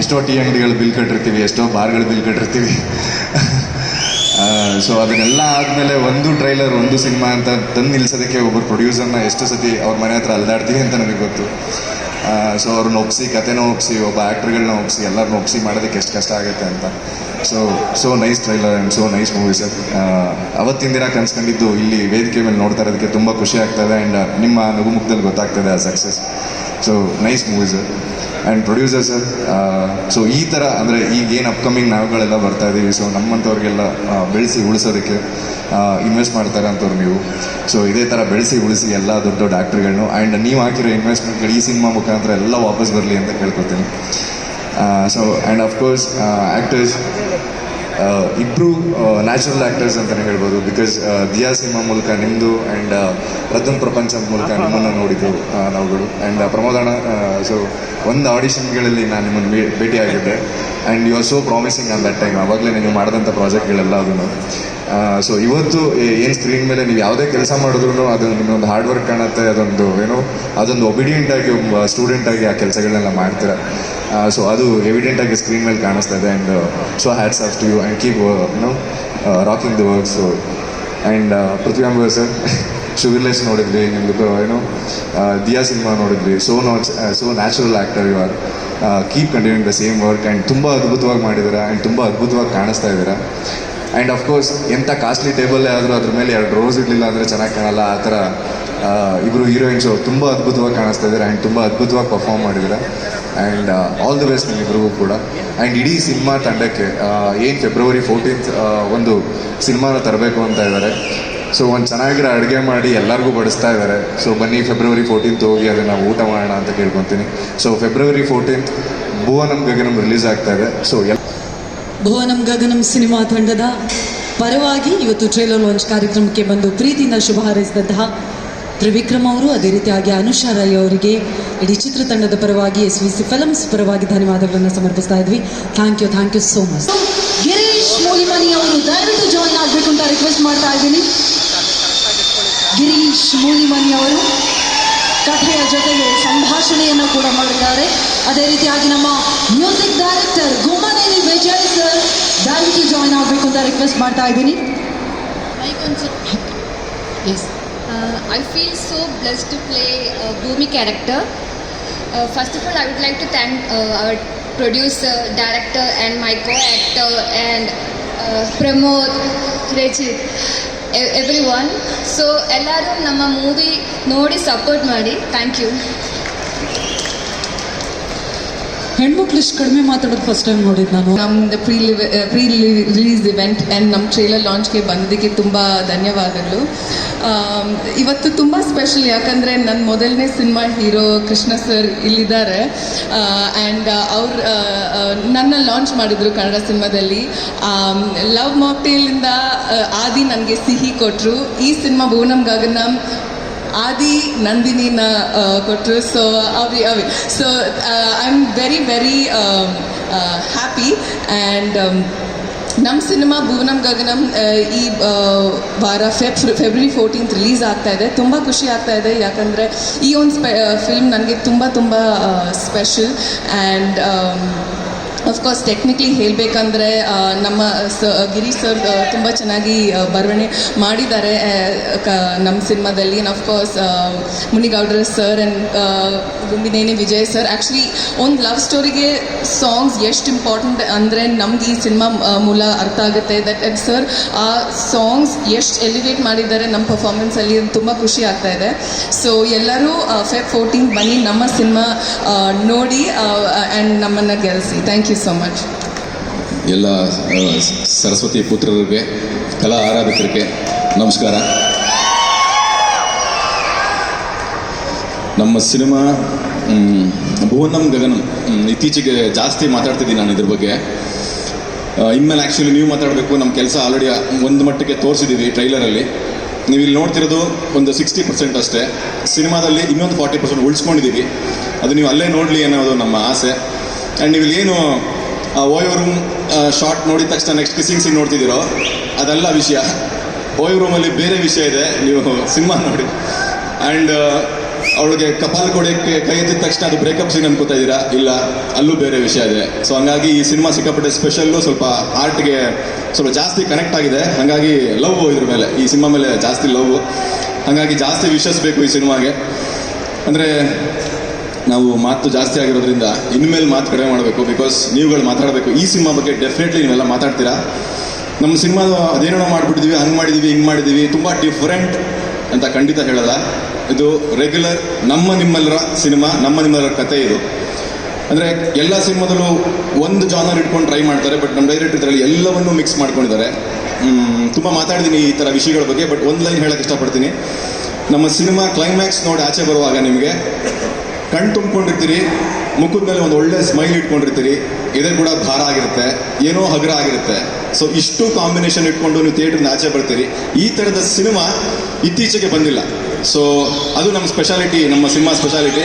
ಎಷ್ಟೋ ಟೀ ಅಂಗಡಿಗಳು ಬಿಲ್ ಕಟ್ಟಿರ್ತೀವಿ, ಎಷ್ಟೋ ಬಾರ್ಗಳು ಬಿಲ್ ಕಟ್ಟಿರ್ತೀವಿ. ಸೊ ಅದನ್ನೆಲ್ಲ ಆದಮೇಲೆ ಒಂದು ಟ್ರೈಲರ್ ಒಂದು ಸಿನಿಮಾ ಅಂತ ತಂದು ನಿಲ್ಲಿಸೋದಕ್ಕೆ ಒಬ್ಬರು ಪ್ರೊಡ್ಯೂಸರ್ನ ಎಷ್ಟು ಸತಿ ಅವ್ರ ಮನೆ ಹತ್ರ ಅಲ್ದಾಡ್ತೀವಿ ಅಂತ ನನಗೆ ಗೊತ್ತು. ಸೊ ಅವ್ರನ್ನ ಒಪ್ಸಿ, ಕತೆನೂ ಒಪ್ಸಿ, ಒಬ್ಬ ಆ್ಯಕ್ಟ್ರ್ಗಳನ್ನ ಒಪ್ಸಿ ಎಲ್ಲರನ್ನ ಒಪ್ಸಿ ಮಾಡೋದಕ್ಕೆ ಎಷ್ಟು ಕಷ್ಟ ಆಗುತ್ತೆ ಅಂತ. So so nice trailer and so nice movie sir ಅವತ್ತಿನ ದಿನ ಕನ್ಸ್ಕೊಂಡಿದ್ದು ಇಲ್ಲಿ ವೇದಿಕೆ ಮೇಲೆ ನೋಡ್ತಾ ಇರೋದಕ್ಕೆ ತುಂಬ ಖುಷಿ ಆಗ್ತದೆ ಆ್ಯಂಡ್ ನಿಮ್ಮ ನಗುಮುಖದಲ್ಲಿ ಗೊತ್ತಾಗ್ತದೆ ಆ success so nice movie sir and producer sir so ಈ ಥರ ಅಂದರೆ ಈಗ ಏನು ಅಪ್ಕಮಿಂಗ್ ನಾವುಗಳೆಲ್ಲ ಬರ್ತಾ ಇದ್ದೀವಿ ಸೊ ನಮ್ಮಂಥವ್ರಿಗೆಲ್ಲ ಬೆಳೆಸಿ ಉಳಿಸೋದಕ್ಕೆ ಇನ್ವೆಸ್ಟ್ ಮಾಡ್ತಾರೆ ಅಂತವ್ರು ನೀವು. ಸೊ ಇದೇ ಥರ ಬೆಳೆಸಿ ಉಳಿಸಿ ಎಲ್ಲ ದೊಡ್ಡ ದೊಡ್ಡ ಆ್ಯಕ್ಟ್ರ್ಗಳನ್ನು ಆ್ಯಂಡ್ ನೀವು ಹಾಕಿರೋ ಇನ್ವೆಸ್ಟ್ಮೆಂಟ್ಗಳು ಈ ಸಿನಿಮಾ ಮುಖಾಂತರ ಎಲ್ಲ ವಾಪಸ್ ಬರಲಿ ಅಂತ ಕೇಳ್ಕೊತೀನಿ. So and of course actors ಇಬ್ಬರು ನ್ಯಾಚುರಲ್ ಆ್ಯಕ್ಟರ್ಸ್ ಅಂತಲೇ ಹೇಳ್ಬೋದು ಬಿಕಾಸ್ ದಿಯಾ ಸಿನಿಮಾ ಮೂಲಕ ನಿಮ್ಮದು ಆ್ಯಂಡ್ ರತನ್ ಪ್ರಪಂಚ ಮೂಲಕ ನಿಮ್ಮನ್ನು ನೋಡಿದ್ದು ನಾವುಗಳು. ಆ್ಯಂಡ್ ಪ್ರಮೋದಣ್ಣ ಸೊ ಒಂದು ಆಡಿಷನ್ಗಳಲ್ಲಿ ನಾನು ನಿಮ್ಮನ್ನು ಭೇಟಿ ಭೇಟಿಯಾಗಿದ್ದೆ and you are so promising on that time ಆವಾಗಲೇ ನೀವು ಮಾಡಿದಂಥ ಪ್ರಾಜೆಕ್ಟ್ಗಳೆಲ್ಲ ಅದನ್ನು. ಸೊ ಇವತ್ತು ಏನು ಸ್ಕ್ರೀನ್ ಮೇಲೆ ನೀವು ಯಾವುದೇ ಕೆಲಸ ಮಾಡಿದ್ರು ಅದು ನಿಮ್ಮೊಂದು ಹಾರ್ಡ್ ವರ್ಕ್ ಕಾಣುತ್ತೆ, ಅದೊಂದು ಏನೋ ಅದೊಂದು ಒಬಿಡಿಯೆಂಟಾಗಿ ಒಬ್ಬ ಸ್ಟೂಡೆಂಟ್ ಆಗಿ ಆ ಕೆಲಸಗಳನ್ನೆಲ್ಲ ಮಾಡ್ತೀರಾ. ಸೊ ಅದು ಎವಿಡೆಂಟ್ ಆಗಿ ಸ್ಕ್ರೀನ್ ಮೇಲೆ ಕಾಣಿಸ್ತಾ ಇದೆ and so hats off to you and keep you know rocking the work so and ಪೃಥ್ವಿಯಾಂಬ sir sugarless ನೋಡಿದ್ವಿ ನಿಮ್ಮದು ಏನೋ ದಿಯಾ ಸಿನಿಮಾ ನೋಡಿದ್ವಿ so note so natural actor you are keep continuing the same work and ತುಂಬ ಅದ್ಭುತವಾಗಿ ಮಾಡಿದ್ದೀರಾ ಆ್ಯಂಡ್ ತುಂಬ ಅದ್ಭುತವಾಗಿ ಕಾಣಿಸ್ತಾ ಇದ್ದೀರಾ. ಆ್ಯಂಡ್ ಅಫ್ಕೋರ್ಸ್ ಎಂಥ ಕಾಸ್ಟ್ಲಿ ಟೇಬಲ್ಲೇ ಆದರೂ ಅದ್ರ ಮೇಲೆ ಎರಡು ರೋಸ್ ಇರಲಿಲ್ಲ ಅಂದರೆ ಚೆನ್ನಾಗಿ ಕಾಣಲ್ಲ. ಆ ಥರ ಇಬ್ಬರು ಹೀರೋಯಿನ್ಸು ತುಂಬ ಅದ್ಭುತವಾಗಿ ಕಾಣಿಸ್ತಾ ಇದ್ದಾರೆ ಆ್ಯಂಡ್ ತುಂಬ ಅದ್ಭುತವಾಗಿ ಪರ್ಫಾರ್ಮ್ ಮಾಡಿದ್ದಾರೆ. ಆ್ಯಂಡ್ ಆಲ್ ದಿ ಬೆಸ್ಟ್ ನಿಮ್ಮಿಬ್ಬರಿಗೂ ಕೂಡ. ಆ್ಯಂಡ್ ಇಡೀ ಸಿನಿಮಾ ತಂಡಕ್ಕೆ ಏನು ಫೆಬ್ರವರಿ ಫೋರ್ಟೀನ್ತ್ ಒಂದು ಸಿನಿಮಾನ ತರಬೇಕು ಅಂತ ಇದ್ದಾರೆ ಸೊ ಒಂದು ಚೆನ್ನಾಗಿರೋ ಅಡುಗೆ ಮಾಡಿ ಎಲ್ಲರಿಗೂ ಬಡಿಸ್ತಾ ಇದ್ದಾರೆ ಸೊ ಬನ್ನಿ ಫೆಬ್ರವರಿ ಫೋರ್ಟೀನ್ತ್ ಹೋಗಿ ಅದನ್ನು ಊಟ ಮಾಡೋಣ ಅಂತ ಕೇಳ್ಕೊತೀನಿ. So February fourteenth Bhuvanam Gaganam release ಆಗ್ತಾ ಇದೆ. ಸೊ ಎಲ್ಲ ಭುವನಂ ಗಗನಂ ಸಿನಿಮಾ ತಂಡದ ಪರವಾಗಿ ಇವತ್ತು ಟ್ರೇಲರ್ ಲಾಂಚ್ ಕಾರ್ಯಕ್ರಮಕ್ಕೆ ಬಂದು ಪ್ರೀತಿಯಿಂದ ಶುಭ ಹಾರೈಸಿದಂತಹ ತ್ರಿವಿಕ್ರಮ್ ಅವರು ಅದೇ ರೀತಿಯಾಗಿ ಅನುಷಾ ರೈ ಅವರಿಗೆ ಇಡೀ ಚಿತ್ರತಂಡದ ಪರವಾಗಿ ಎಸ್ ವಿ ಸಿ ಫಿಲಮ್ಸ್ ಪರವಾಗಿ ಧನ್ಯವಾದಗಳನ್ನು ಸಮರ್ಪಿಸ್ತಾ ಇದ್ವಿ. Thank you thank you so much Girish Mulimani ಅವರು ದಯವಿಟ್ಟು ಜಾಯಿನ್ ಆಗಬೇಕು ಅಂತ ರಿಕ್ವೆಸ್ಟ್ ಮಾಡ್ತಾ ಇದ್ದೀನಿ. ಗಿರೀಶ್ ಮೂಲಿಮನಿ ಅವರು ಕಥೆಯ ಜೊತೆಗೆ ಸಂಭಾಷಣೆಯನ್ನು ಕೂಡ ಮಾಡಿದ್ದಾರೆ. ಅದೇ ರೀತಿಯಾಗಿ ನಮ್ಮ music director Gummaneni Vijay sir ದಯವಿಟ್ಟು ಜಾಯ್ನ್ ಆಗಬೇಕು ಅಂತ ರಿಕ್ವೆಸ್ಟ್ ಮಾಡ್ತಾ ಇದ್ದೀನಿ. I feel so blessed to play a Bhumi character. Uh, first of all, I would like to thank uh, our producer, director, and my co-actor, and uh, Pramod, Rachit, e- everyone. So, ಎಲ್ಲರೂ ನಮ್ಮ ಮೂವಿ ನೋಡಿ ಸಪೋರ್ಟ್ ಮಾಡಿ ಥ್ಯಾಂಕ್ ಯು ಹೆಣ್ಮಕ್ಳು ಇಷ್ಟು ಕಡಿಮೆ ಮಾತಾಡೋದು ಫಸ್ಟ್ ಟೈಮ್ ನೋಡಿದ್ದು ನಾನು. ನಮ್ದು pre pre release event and ನಮ್ಮ ಟ್ರೇಲರ್ ಲಾಂಚ್ಗೆ ಬಂದಿದ್ದಕ್ಕೆ ತುಂಬ ಧನ್ಯವಾದಗಳು. ಇವತ್ತು ತುಂಬ ಸ್ಪೆಷಲ್ ಯಾಕಂದರೆ ನನ್ನ ಮೊದಲನೇ ಸಿನಿಮಾ ಹೀರೋ ಕೃಷ್ಣ ಸರ್ ಇಲ್ಲಿದ್ದಾರೆ. ಆ್ಯಂಡ್ ಅವ್ರು ನನ್ನ ಲಾಂಚ್ ಮಾಡಿದರು ಕನ್ನಡ ಸಿನಿಮಾದಲ್ಲಿ ಲವ್ ಮಾಕ್ಟೇಲಿಂದ ಆದಿ ನನಗೆ ಸಿಹಿ ಕೊಟ್ಟರು ಈ ಸಿನಿಮಾ ಭುವನಂ ಗಗನಂ ಆದಿ ನಂದಿನಿನ ಕೊಟ್ಟರು ಸೊ ಅವ್ರಿ ಅವಿ so I am very very happy and ನಮ್ಮ ಸಿನಿಮಾ ಭುವನಂ ಗಗನಂ ಈ ವಾರ ಫೆಬ್ ಫೆಬ್ರವರಿ ಫೋರ್ಟೀನ್ತ್ ರಿಲೀಸ್ ಆಗ್ತಾ ಇದೆ. ತುಂಬ ಖುಷಿ ಆಗ್ತಾ ಇದೆ. ಯಾಕಂದರೆ ಈ ಒಂದು ಸ್ಪೆ ಫಿಲ್ಮ್ ನನಗೆ ತುಂಬ ತುಂಬ ಸ್ಪೆಷಲ್ ಆ್ಯಂಡ್ ಅಫ್ಕೋರ್ಸ್ ಟೆಕ್ನಿಕಲಿ ಹೇಳಬೇಕಂದ್ರೆ ನಮ್ಮ ಸ ಗಿರೀಶ್ ಸರ್ ತುಂಬ ಚೆನ್ನಾಗಿ ಬರವಣೆ ಮಾಡಿದ್ದಾರೆ ಕ ನಮ್ಮ ಸಿನಿಮಾದಲ್ಲಿ. And of course ಮುನಿಗೌಡ್ರ sir and Gumbineni Vijay sir actually ಒಂದು ಲವ್ ಸ್ಟೋರಿಗೆ ಸಾಂಗ್ಸ್ ಎಷ್ಟು ಇಂಪಾರ್ಟೆಂಟ್ ಅಂದರೆ ನಮ್ಗೆ ಈ ಸಿನಿಮಾ ಮೂಲ ಅರ್ಥ ಆಗುತ್ತೆ. ದಟ್ ಆ್ಯಂಡ್ ಸರ್ ಆ ಸಾಂಗ್ಸ್ ಎಷ್ಟು ಎಲಿವೇಟ್ ಮಾಡಿದ್ದಾರೆ ನಮ್ಮ ಪರ್ಫಾರ್ಮೆನ್ಸಲ್ಲಿ ತುಂಬ ಖುಷಿ ಆಗ್ತಾ ಇದೆ. ಸೊ ಎಲ್ಲರೂ ಫೆಬ್ ಫೋರ್ಟೀನ್ ಬನ್ನಿ ನಮ್ಮ ಸಿನಿಮಾ ನೋಡಿ ಆ್ಯಂಡ್ ನಮ್ಮನ್ನು ಗೆಲ್ಸಿ. ಥ್ಯಾಂಕ್ ಯು ಸೊ ಮಚ್ ಎಲ್ಲ ಸರಸ್ವತಿ ಪುತ್ರರಿಗೆ, ಕಲಾ ಆರಾಧಕರಿಗೆ ನಮಸ್ಕಾರ. ನಮ್ಮ ಸಿನಿಮಾ ಭುವನಂ ಗಗನಂ ಇತ್ತೀಚೆಗೆ ಜಾಸ್ತಿ ಮಾತಾಡ್ತಿದ್ದೀನಿ ನಾನು ಇದ್ರ ಬಗ್ಗೆ. ಇನ್ಮೇಲೆ ಆ್ಯಕ್ಚುಲಿ ನೀವು ಮಾತಾಡಬೇಕು ನಮ್ಮ ಕೆಲಸ ಆಲ್ರೆಡಿ ಒಂದು ಮಟ್ಟಕ್ಕೆ ತೋರಿಸಿದ್ದೀವಿ ಟ್ರೈಲರಲ್ಲಿ ನೀವು ಇಲ್ಲಿ ನೋಡ್ತಿರೋದು ಒಂದು ಸಿಕ್ಸ್ಟಿ ಪರ್ಸೆಂಟ್ ಅಷ್ಟೇ. ಸಿನಿಮಾದಲ್ಲಿ ಇನ್ನೊಂದು ಫಾರ್ಟಿ ಪರ್ಸೆಂಟ್ ಉಳಿಸ್ಕೊಂಡಿದ್ದೀವಿ ಅದು ನೀವು ಅಲ್ಲೇ ನೋಡಲಿ ಅನ್ನೋದು ನಮ್ಮ ಆಸೆ. ಆ್ಯಂಡ್ ನೀವು ಏನು ಓಯೋ ರೂಮ್ ಶಾರ್ಟ್ ನೋಡಿದ ತಕ್ಷಣ ನೆಕ್ಸ್ಟ್ ಕಿಸಿಂಗ್ ಸೀನ್ ನೋಡ್ತಿದ್ದೀರೋ? ಅದೆಲ್ಲ ವಿಷಯ. ಓಯೋ ರೂಮಲ್ಲಿ ಬೇರೆ ವಿಷಯ ಇದೆ. ನೀವು ಸಿನಿಮಾ ನೋಡಿ. ಆ್ಯಂಡ್ ಅವಳಿಗೆ ಕಪಾಲ್ ಕೊಡೋಕ್ಕೆ ಕೈ ಎತ್ತಿದ ತಕ್ಷಣ ಅದು ಬ್ರೇಕಪ್ ಸೀನ್ ಅನ್ಕೋತಾ ಇದ್ದೀರಾ? ಇಲ್ಲ, ಅಲ್ಲೂ ಬೇರೆ ವಿಷಯ ಇದೆ. ಸೊ ಹಂಗಾಗಿ ಈ ಸಿನಿಮಾ ಸಿಕ್ಕಾಪಟ್ಟೆ ಸ್ಪೆಷಲ್ಲು ಸ್ವಲ್ಪ ಆರ್ಟ್ಗೆ ಸ್ವಲ್ಪ ಜಾಸ್ತಿ ಕನೆಕ್ಟ್ ಆಗಿದೆ. ಹಾಗಾಗಿ ಲವ್ ಇದ್ರ ಮೇಲೆ. ಈ ಸಿನಿಮಾ ಮೇಲೆ ಜಾಸ್ತಿ ಲವ್ ಹಾಗಾಗಿ ಜಾಸ್ತಿ ವಿಶಸ್ ಬೇಕು ಈ ಸಿನಿಮಾಗೆ. ಅಂದರೆ ನಾವು ಮಾತು ಜಾಸ್ತಿ ಆಗಿರೋದ್ರಿಂದ ಇನ್ಮೇಲೆ ಮಾತು ಕಡಿಮೆ ಮಾಡಬೇಕು ಬಿಕಾಸ್ ನೀವುಗಳು ಮಾತಾಡಬೇಕು. ಈ ಸಿನಿಮಾ ಬಗ್ಗೆ ಡೆಫಿನೆಟ್ಲಿ ನೀವೆಲ್ಲ ಮಾತಾಡ್ತೀರಾ? ನಮ್ಮ ಸಿನಿಮಾ ಅದೇನೋ ಮಾಡಿಬಿಟ್ಟಿದ್ವಿ, ಹಂಗೆ ಮಾಡಿದ್ದೀವಿ ಹಿಂಗೆ ಮಾಡಿದ್ದೀವಿ ತುಂಬ ಡಿಫ್ರೆಂಟ್ ಅಂತ ಖಂಡಿತ ಹೇಳಲ್ಲ. ಇದು ರೆಗ್ಯುಲರ್ ನಮ್ಮ ನಿಮ್ಮೆಲ್ಲರ ಸಿನಿಮಾ, ನಮ್ಮ ನಿಮ್ಮೆಲ್ಲರ ಕತೆ ಇದು. ಅಂದರೆ ಎಲ್ಲ ಸಿನಿಮಾದಲ್ಲೂ ಒಂದು ಜಾನರ್ ಇಟ್ಕೊಂಡು ಟ್ರೈ ಮಾಡ್ತಾರೆ ಬಟ್ ನಮ್ಮ ಡೈರೆಕ್ಟರ್ ಇದರಲ್ಲಿ ಎಲ್ಲವನ್ನೂ ಮಿಕ್ಸ್ ಮಾಡ್ಕೊಂಡಿದ್ದಾರೆ. ತುಂಬ ಮಾತಾಡಿದ್ದೀನಿ ಈ ಥರ ವಿಷಯಗಳ ಬಗ್ಗೆ ಬಟ್ ಒಂದು ಲೈನ್ ಹೇಳೋಕ್ಕೆ ಇಷ್ಟಪಡ್ತೀನಿ. ನಮ್ಮ ಸಿನಿಮಾ ಕ್ಲೈಮ್ಯಾಕ್ಸ್ ನೋಡಿ ಆಚೆ ಬರುವಾಗ ನಿಮಗೆ ಕಣ್ ತುಂಬ್ಕೊಂಡಿರ್ತೀರಿ, ಮುಖದ ಮೇಲೆ ಒಂದು ಒಳ್ಳೆ ಸ್ಮೈಲ್ ಇಟ್ಕೊಂಡಿರ್ತೀರಿ ಇದೇ ಕೂಡ ಭಾರ ಆಗಿರುತ್ತೆ, ಏನೋ ಹಗುರ ಆಗಿರುತ್ತೆ. ಸೊ ಇಷ್ಟು ಕಾಂಬಿನೇಷನ್ ಇಟ್ಕೊಂಡು ನೀವು ಥಿಯೇಟರ್ನ ಆಚೆ ಬರ್ತೀರಿ. ಈ ಥರದ ಸಿನಿಮಾ ಇತ್ತೀಚೆಗೆ ಬಂದಿಲ್ಲ. ಸೊ ಅದು ನಮ್ಮ ಸ್ಪೆಷಾಲಿಟಿ ನಮ್ಮ ಸಿನಿಮಾ ಸ್ಪೆಷಾಲಿಟಿ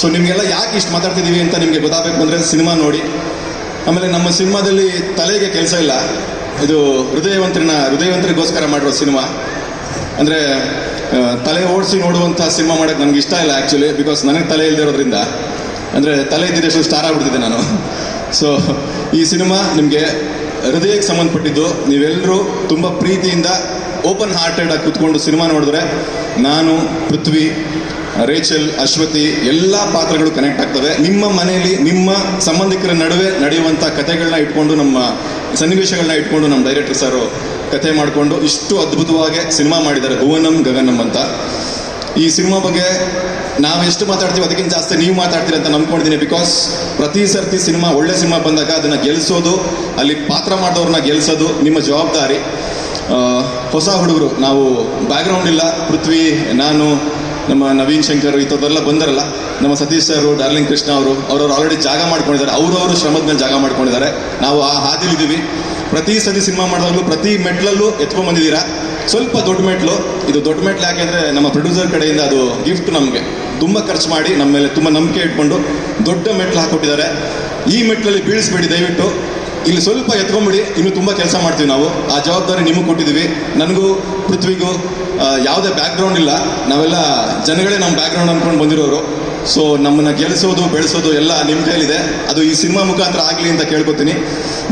ಸೊ ನಿಮಗೆಲ್ಲ ಯಾಕೆ ಇಷ್ಟು ಮಾತಾಡ್ತಿದ್ದೀವಿ ಅಂತ ನಿಮಗೆ ಗೊತ್ತಾಗಬೇಕು ಅಂದರೆ ಸಿನಿಮಾ ನೋಡಿ. ಆಮೇಲೆ ನಮ್ಮ ಸಿನಿಮಾದಲ್ಲಿ ತಲೆಗೆ ಕೆಲಸ ಇಲ್ಲ. ಇದು ಹೃದಯವಂತರನ್ನ ಹೃದಯವಂತರಿಗೋಸ್ಕರ ಮಾಡಿರೋ ಸಿನಿಮಾ ಅಂದರೆ ತಲೆ ಓಡಿಸಿ ನೋಡುವಂಥ ಸಿನಿಮಾ ಮಾಡೋಕ್ಕೆ ನನಗೆ ಇಷ್ಟ ಇಲ್ಲ ಆ್ಯಕ್ಚುಲಿ ಬಿಕಾಸ್ ನನಗೆ ತಲೆ ಇರೋದ್ರಿಂದ. ಅಂದರೆ ತಲೆ ಇದ್ದಿದ್ದಷ್ಟು ಸ್ಟಾರ್ ಆಗ್ಬಿಡ್ತಿದ್ದೆ ನಾನು. ಸೊ ಈ ಸಿನಿಮಾ ನಿಮಗೆ ಹೃದಯಕ್ಕೆ ಸಂಬಂಧಪಟ್ಟಿದ್ದು. ನೀವೆಲ್ಲರೂ ತುಂಬ ಪ್ರೀತಿಯಿಂದ ಓಪನ್ ಹಾರ್ಟೆಡ್ ಆಗಿ ಕೂತ್ಕೊಂಡು ಸಿನಿಮಾ ನೋಡಿದ್ರೆ ನಾನು, ಪೃಥ್ವಿ, ರೇಚಲ್, ಅಶ್ವತಿ ಎಲ್ಲ ಪಾತ್ರಗಳು ಕನೆಕ್ಟ್ ಆಗ್ತವೆ. ನಿಮ್ಮ ಮನೆಯಲ್ಲಿ ನಿಮ್ಮ ಸಂಬಂಧಿಕರ ನಡುವೆ ನಡೆಯುವಂಥ ಕಥೆಗಳನ್ನ ಇಟ್ಕೊಂಡು ನಮ್ಮ ಸನ್ನಿವೇಶಗಳನ್ನ ಇಟ್ಕೊಂಡು ನಮ್ಮ ಡೈರೆಕ್ಟರ್ ಸರ್ ಕಥೆ ಮಾಡಿಕೊಂಡು ಇಷ್ಟು ಅದ್ಭುತವಾಗಿ ಸಿನಿಮಾ ಮಾಡಿದ್ದಾರೆ. ಭುವನಂ ಗಗನಂ ಅಂತ. ಈ ಸಿನಿಮಾ ಬಗ್ಗೆ ನಾವು ಎಷ್ಟು ಮಾತಾಡ್ತೀವಿ ಅದಕ್ಕಿಂತ ಜಾಸ್ತಿ ನೀವು ಮಾತಾಡ್ತೀರಿ ಅಂತ ನಂಬ್ಕೊಂಡಿದ್ದೀನಿ. ಬಿಕಾಸ್ ಪ್ರತಿ ಸರ್ತಿ ಸಿನಿಮಾ ಒಳ್ಳೆ ಸಿನಿಮಾ ಬಂದಾಗ ಅದನ್ನು ಗೆಲ್ಲಿಸೋದು ಅಲ್ಲಿ ಪಾತ್ರ ಮಾಡೋರನ್ನ ಗೆಲ್ಲಿಸೋದು ನಿಮ್ಮ ಜವಾಬ್ದಾರಿ. ಹೊಸ ಹುಡುಗರು, ನಾವು ಬ್ಯಾಕ್ಗ್ರೌಂಡ್ ಇಲ್ಲ. ಪೃಥ್ವಿ, ನಾನು ನಮ್ಮ ನವೀನ್ ಶಂಕರ್ ಇಂಥದ್ದೆಲ್ಲ ಬಂದರಲ್ಲ, ನಮ್ಮ ಸತೀಶ್ ಸರ್ ಡಾರ್ಲಿಂಗ್ ಕೃಷ್ಣ ಅವರು, ಅವರವರು ಆಲ್ರೆಡಿ ಜಾಗ ಮಾಡ್ಕೊಂಡಿದ್ದಾರೆ. ಅವರವರು ಶ್ರಮದ ಮೇಲೆ ಜಾಗ ಮಾಡ್ಕೊಂಡಿದ್ದಾರೆ. ನಾವು ಆ ಹಾದಿಲಿದ್ದೀವಿ ಪ್ರತಿ ಸತಿ ಸಿನಿಮಾ ಮಾಡಿದಾಗಲೂ ಪ್ರತಿ ಮೆಟ್ಲಲ್ಲೂ ಎತ್ಕೊಂಡ್ ಬಂದಿದ್ದೀರಾ? ಸ್ವಲ್ಪ ದೊಡ್ಡ ಮೆಟ್ಲು. ಇದು ದೊಡ್ಡ ಮೆಟ್ಲು ಯಾಕೆಂದರೆ ನಮ್ಮ ಪ್ರೊಡ್ಯೂಸರ್ ಕಡೆಯಿಂದ ಅದು ಗಿಫ್ಟ್ ನಮಗೆ. ತುಂಬ ಖರ್ಚು ಮಾಡಿ ನಮ್ಮ ಮೇಲೆ ತುಂಬ ನಂಬಿಕೆ ಇಟ್ಕೊಂಡು ದೊಡ್ಡ ಮೆಟ್ಲು ಹಾಕ್ಕೊಟ್ಟಿದ್ದಾರೆ ಈ ಮೆಟ್ಲಲ್ಲಿ ಬೀಳಿಸ್ಬೇಡಿ ದಯವಿಟ್ಟು. ಇಲ್ಲಿ ಸ್ವಲ್ಪ ಎತ್ಕೊಂಬಿಡಿ, ಇನ್ನು ತುಂಬ ಕೆಲಸ ಮಾಡ್ತೀವಿ ನಾವು. ಆ ಜವಾಬ್ದಾರಿ ನಿಮಗೆ ಕೊಟ್ಟಿದ್ದೀವಿ. ನನಗೂ ಪೃಥ್ವಿಗೂ ಯಾವುದೇ ಬ್ಯಾಕ್ಗ್ರೌಂಡ್ ಇಲ್ಲ. ನಾವೆಲ್ಲ ಜನಗಳೇ ನಮ್ಮ ಬ್ಯಾಕ್ಗ್ರೌಂಡ್ ಅಂದ್ಕೊಂಡು ಬಂದಿರೋರು. ಸೊ ನಮ್ಮನ್ನ ಗೆಲ್ಲಿಸೋದು ಬೆಳೆಸೋದು ಎಲ್ಲ ನಿಮ್ಮ ಕೈಲಿದೆ. ಅದು ಈ ಸಿನಿಮಾ ಮುಖಾಂತರ ಆಗಲಿ ಅಂತ ಕೇಳ್ಕೊತೀನಿ.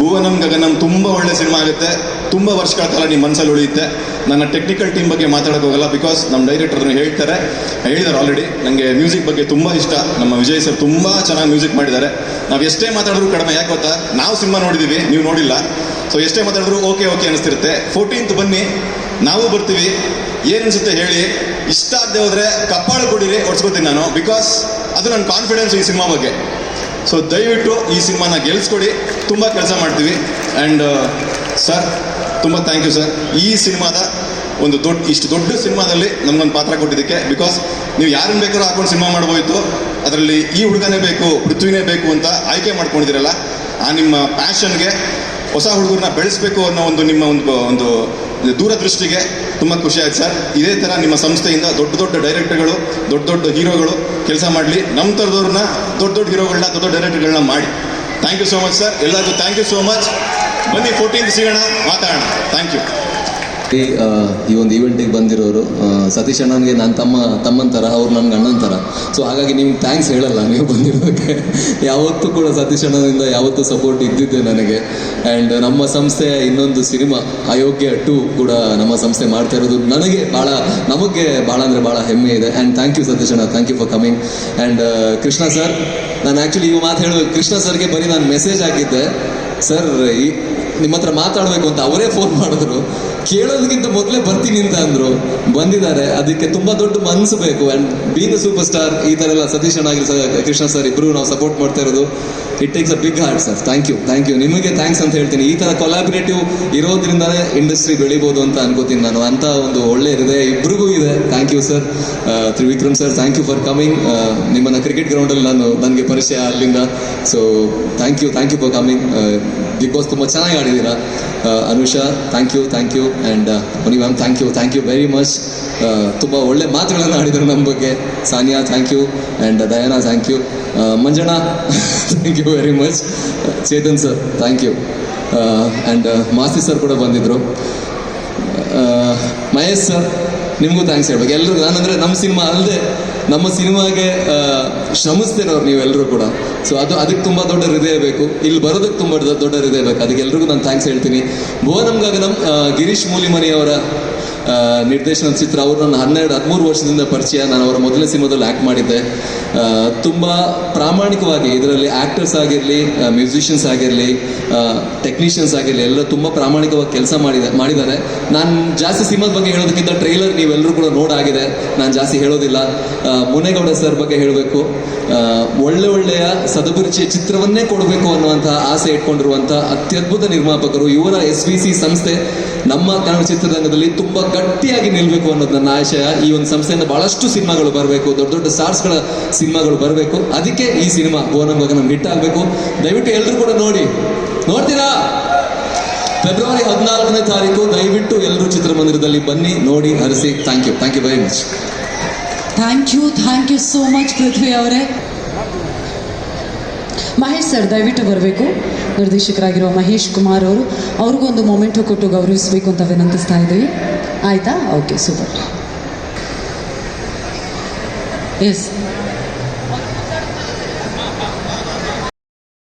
ಭುವನಂ ಗಗನಂ ತುಂಬ ಒಳ್ಳೆ ಸಿನಿಮಾ ಆಗುತ್ತೆ. ತುಂಬ ವರ್ಷಗಳ ಕಾಲ ನಿಮ್ಮ ಮನಸ್ಸಲ್ಲಿ ಉಳಿಯುತ್ತೆ. ನನ್ನ ಟೆಕ್ನಿಕಲ್ ಟೀಮ್ ಬಗ್ಗೆ ಮಾತಾಡೋಕೆ ಹೋಗಲ್ಲ ಬಿಕಾಸ್ ನಮ್ಮ ಡೈರೆಕ್ಟರ್ ಹೇಳ್ತಾರೆ. ಹೇಳಿದ್ದಾರೆ ಆಲ್ರೆಡಿ ನನಗೆ ಮ್ಯೂಸಿಕ್ ಬಗ್ಗೆ ತುಂಬ ಇಷ್ಟ. ನಮ್ಮ ವಿಜಯ್ ಸರ್ ತುಂಬ ಚೆನ್ನಾಗಿ ಮ್ಯೂಸಿಕ್ ಮಾಡಿದ್ದಾರೆ. ನಾವು ಎಷ್ಟೇ ಮಾತಾಡಿದ್ರು ಕಡಿಮೆ. ಯಾಕೆ ಗೊತ್ತಾ? ನಾವು ಸಿನಿಮಾ ನೋಡಿದ್ದೀವಿ ನೀವು ನೋಡಿಲ್ಲ. ಸೊ ಎಷ್ಟೇ ಮಾತಾಡಿದ್ರು ಓಕೆ ಓಕೆ ಅನಿಸ್ತಿರುತ್ತೆ ಫೋರ್ಟೀನ್ತ್ ಬನ್ನಿ. ನಾವು ಬರ್ತೀವಿ. ಏನು ಅನ್ಸುತ್ತೆ ಹೇಳಿ. ಇಷ್ಟ ಆಗದೆ ಹೋದರೆ ಕಪ್ಪಾಳು ಕೊಡಿರಿ ಹೊಡ್ಸ್ಕೊತೀನಿ ನಾನು. ಬಿಕಾಸ್ ಅದು ನನ್ನ ಕಾನ್ಫಿಡೆನ್ಸ್ ಈ ಸಿನಿಮಾ ಬಗ್ಗೆ. ಸೊ ದಯವಿಟ್ಟು ಈ ಸಿನಿಮಾನ ಗೆಲ್ಸ್ಕೊಡಿ. ತುಂಬ ಕೆಲಸ ಮಾಡ್ತೀವಿ. ಆ್ಯಂಡ್ ಸರ್ ತುಂಬ ಥ್ಯಾಂಕ್ ಯು ಸರ್ ಈ ಸಿನಿಮಾದ ಒಂದು ದೊಡ್ಡ ಇಷ್ಟು ದೊಡ್ಡ ಸಿನಿಮಾದಲ್ಲಿ ನಮ್ಗೊಂದು ಪಾತ್ರ ಕೊಟ್ಟಿದ್ದಕ್ಕೆ ಬಿಕಾಸ್ ನೀವು ಯಾರನ್ನ ಬೇಕಾದ್ರೂ ಹಾಕೊಂಡು ಸಿನಿಮಾ ಮಾಡ್ಬೋಯಿತು ಅದರಲ್ಲಿ ಈ ಹುಡುಗನೇ ಬೇಕು, ಪೃಥ್ವಿನೇ ಬೇಕು ಅಂತ ಆಯ್ಕೆ ಮಾಡ್ಕೊಂಡಿದ್ದೀರಲ್ಲ, ಆ ನಿಮ್ಮ ಪ್ಯಾಷನ್ಗೆ ಹೊಸ ಹುಡುಗರನ್ನ ಬೆಳೆಸಬೇಕು ಅನ್ನೋ ಒಂದು ನಿಮ್ಮ ಒಂದು ಒಂದು ದೂರದೃಷ್ಟಿಗೆ ತುಂಬ ಖುಷಿ ಆಯ್ತು ಸರ್ ಇದೇ ಥರ ನಿಮ್ಮ ಸಂಸ್ಥೆಯಿಂದ ದೊಡ್ಡ ದೊಡ್ಡ ಡೈರೆಕ್ಟರ್ಗಳು ದೊಡ್ಡ ದೊಡ್ಡ ಹೀರೋಗಳು ಕೆಲಸ ಮಾಡಲಿ. ನಮ್ಮ ಥರದವ್ರನ್ನ ದೊಡ್ಡ ದೊಡ್ಡ ಹೀರೋಗಳನ್ನ, ದೊಡ್ಡ ದೊಡ್ಡ ಡೈರೆಕ್ಟರ್ಗಳನ್ನ ಮಾಡಿ. Thank you so much sir ಎಲ್ಲರಿಗೂ ಥ್ಯಾಂಕ್ ಯು ಸೋ ಮಚ್ ಬನ್ನಿ ಫೋರ್ಟೀನ್ ಸಿಗೋಣ ಮಾತಾಡೋಣ. ಥ್ಯಾಂಕ್ ಯು ಈ ಒಂದು ಈವೆಂಟಿಗೆ ಬಂದಿರೋರು ಸತೀಶ್ ಅಣ್ಣನಿಗೆ ನನ್ನ ತಮ್ಮ, ತಮ್ಮನ ಥರ ಅವ್ರು ನನ್ನ ಅಣ್ಣನ ಥರ ಸೊ ಹಾಗಾಗಿ ನಿಮ್ಗೆ ಥ್ಯಾಂಕ್ಸ್ ಹೇಳಲ್ಲ, ನೀವು ಬಂದಿರೋದಕ್ಕೆ. ಯಾವತ್ತೂ ಕೂಡ ಸತೀಶ್ ಅಣ್ಣನಿಂದ ಯಾವತ್ತೂ ಸಪೋರ್ಟ್ ಇದ್ದಿದ್ದೆ ನನಗೆ. ಆ್ಯಂಡ್ ನಮ್ಮ ಸಂಸ್ಥೆ ಇನ್ನೊಂದು ಸಿನಿಮಾ, ಅಯೋಗ್ಯ ಟು ಕೂಡ ನಮ್ಮ ಸಂಸ್ಥೆ ಮಾಡ್ತಾ ಇರೋದು. ನನಗೆ ಭಾಳ ನಮಗೆ ಭಾಳ ಅಂದರೆ ಭಾಳ ಹೆಮ್ಮೆ ಇದೆ. ಆ್ಯಂಡ್ ಥ್ಯಾಂಕ್ ಯು ಸತೀಶ್ ಅಣ್ಣ. Thank you for coming and Krishna sir ನಾನು ಆ್ಯಕ್ಚುಲಿ ಈ ಮಾತು ಹೇಳಬೇಕು ಕೃಷ್ಣ ಸರ್ಗೆ ಬರೀ ನಾನು ಮೆಸೇಜ್ ಹಾಕಿದ್ದೆ. ಸರ್ ಈ ನಿಮ್ಮ ಹತ್ರ ಮಾತಾಡಬೇಕು ಅಂತ ಅವರೇ ಫೋನ್ ಮಾಡಿದ್ರು. ಕೇಳೋದಕ್ಕಿಂತ ಮೊದಲೇ ಬರ್ತೀನಿ ಅಂತ ಅಂದ್ರು. ಬಂದಿದ್ದಾರೆ. ಅದಕ್ಕೆ ತುಂಬಾ ದೊಡ್ಡ ಮನಸ್ಸು ಬೇಕು. ಅಂಡ್ ಬೀನ್ ಸೂಪರ್ ಸ್ಟಾರ್ ಈ ತರ ಎಲ್ಲ ಸತೀಶ್ ಆಗಿ ಸರ್ ಕೃಷ್ಣ ಸರ್ ಇಬ್ರು ನಾವು ಸಪೋರ್ಟ್ ಮಾಡ್ತಾ ಇರೋದು it takes a big heart sir thank you thank you ನಿಮಗೆ ಥ್ಯಾಂಕ್ಸ್ ಅಂತ ಹೇಳ್ತೀನಿ. ಈ ತರ ಕೊಲಾಬರೇಟಿವ್ ಇರೋದ್ರಿಂದಾನೇ ಇಂಡಸ್ಟ್ರಿ ಬೆಳಿಬೋದು ಅಂತ ಅನ್ಕೋತೀನಿ ನಾನು. ಅಂತ ಒಂದು ಒಳ್ಳೆ ಹೃದಯ ಇಬ್ರಿಗೂ ಇದೆ. Thank you sir Trivikram sir thank you for coming ನಿಮ್ಮನ್ನ ಕ್ರಿಕೆಟ್ ಗ್ರೌಂಡಲ್ಲಿ ನಾನು, ನನಗೆ ಪರಿಚಯ ಅಲ್ಲಿಂದ. So thank you thank you for coming Bigg Boss ತುಂಬ ಚೆನ್ನಾಗಿ ಆಡಿದ್ದೀರಾ? Anusha thank you thank you and Mani ma'am thank you thank you very much ತುಂಬ ಒಳ್ಳೆ ಮಾತುಗಳನ್ನು ಆಡಿದರು ನಮ್ಮ ಬಗ್ಗೆ. Sania thank you and Dayana thank you Manjanna thank you very much Chetan sir thank you and Masi sir ಕೂಡ ಬಂದಿದ್ದರು ಆ, ಮಹೇಶ್ ಸರ್ ನಿಮಗೂ ಥ್ಯಾಂಕ್ಸ್ ಹೇಳ್ಬೇಕು. ಎಲ್ಲರೂ ನಾನಂದರೆ ನಮ್ಮ ಸಿನಿಮಾ ಅಲ್ಲದೆ ನಮ್ಮ ಸಿನಿಮಾಗೆ ಶ್ರಮಿಸ್ತೇನೆ ಅವ್ರು ನೀವೆಲ್ಲರೂ ಕೂಡ. ಸೊ ಅದು ಅದಕ್ಕೆ ತುಂಬ ದೊಡ್ಡ ಹೃದಯ ಬೇಕು. ಇಲ್ಲಿ ಬರೋದಕ್ಕೆ ತುಂಬ ದೊಡ್ಡ ಹೃದಯ ಬೇಕು. ಅದಕ್ಕೆ ಎಲ್ರಿಗೂ ನಾನು ಥ್ಯಾಂಕ್ಸ್ ಹೇಳ್ತೀನಿ. ಭುವನಂ ನಮ್ಮ ಗಿರೀಶ್ ಮೂಲಿಮನಿಯವರ ನಿರ್ದೇಶನದ ಚಿತ್ರ. ಅವರು ನನ್ನ ಹನ್ನೆರಡು, ಹದಿಮೂರು ವರ್ಷದಿಂದ ಪರಿಚಯ. ನಾನು ಅವರ ಮೊದಲನೇ ಸಿನಿಮಾದಲ್ಲಿ ಆ್ಯಕ್ಟ್ ಮಾಡಿದ್ದೆ. ತುಂಬ ಪ್ರಾಮಾಣಿಕವಾಗಿ ಇದರಲ್ಲಿ ಆ್ಯಕ್ಟರ್ಸ್ ಆಗಿರಲಿ ಮ್ಯೂಸಿಷಿಯನ್ಸ್ ಆಗಿರಲಿ ಟೆಕ್ನಿಷಿಯನ್ಸ್ ಆಗಿರಲಿ, ಎಲ್ಲ ತುಂಬ ಪ್ರಾಮಾಣಿಕವಾಗಿ ಕೆಲಸ ಮಾಡಿದ ಮಾಡಿದ್ದಾರೆ ನಾನು ಜಾಸ್ತಿ ಸಿನಿಮಾದ ಬಗ್ಗೆ ಹೇಳೋದಕ್ಕಿಂತ ಟ್ರೈಲರ್ ನೀವೆಲ್ಲರೂ ಕೂಡ ನೋಡಾಗಿದೆ ನಾನು ಜಾಸ್ತಿ ಹೇಳೋದಿಲ್ಲ. ಮುನೇಗೌಡ ಸರ್ ಬಗ್ಗೆ ಹೇಳಬೇಕು. ಒಳ್ಳೆ ಒಳ್ಳೆಯ ಸದಭಿರುಚಿಯ ಚಿತ್ರವನ್ನೇ ಕೊಡಬೇಕು ಅನ್ನುವಂತಹ ಆಸೆ ಇಟ್ಕೊಂಡಿರುವಂಥ ಅತ್ಯದ್ಭುತ ನಿರ್ಮಾಪಕರು ಇವರ ಎಸ್ ವಿ ಸಿ ಸಂಸ್ಥೆ ನಮ್ಮ ಕನ್ನಡ ಚಿತ್ರರಂಗದಲ್ಲಿ ತುಂಬ ಗಟ್ಟಿಯಾಗಿ ನಿಲ್ಲಬೇಕು ಅನ್ನೋದು ನನ್ನ ಆಶಯ. ಈ ಒಂದು ಸಂಸ್ಥೆಯಿಂದ ಬಹಳಷ್ಟು ಸಿನಿಮಾಗಳು ಬರಬೇಕು, ದೊಡ್ಡ ದೊಡ್ಡ ಸ್ಟಾರ್ಸ್ಗಳ ಸಿನಿಮಾಗಳು ಬರಬೇಕು. ಅದಕ್ಕೆ ಈ ಸಿನಿಮಾ ಬೋನಂ ನಮ್ಗೆ ಹಿಟ್ ಆಗಬೇಕು ದಯವಿಟ್ಟು ಎಲ್ಲರೂ ಕೂಡ ನೋಡಿ. ನೋಡ್ತೀರಾ? ಫೆಬ್ರವರಿ ಹದಿನಾಲ್ಕನೇ ತಾರೀಕು, ದಯವಿಟ್ಟು ಎಲ್ಲರೂ ಚಿತ್ರಮಂದಿರದಲ್ಲಿ ಬನ್ನಿ, ನೋಡಿ, ಹರಿಸಿ. Thank you thank you very much thank you thank you so much Prithvi ಅವರೇ. ಮಹೇಶ್ ಸರ್ ದಯವಿಟ್ಟು ಬರಬೇಕು. ನಿರ್ದೇಶಕರಾಗಿರುವ ಮಹೇಶ್ ಕುಮಾರ್ ಅವರು, ಅವ್ರಿಗೊಂದು ಮೊಮೆಂಟು ಕೊಟ್ಟು ಗೌರವಿಸಬೇಕು ಅಂತ ವಿನಂತಿಸ್ತಾ ಇದ್ದೀವಿ. ಆಯ್ತಾ? Okay super S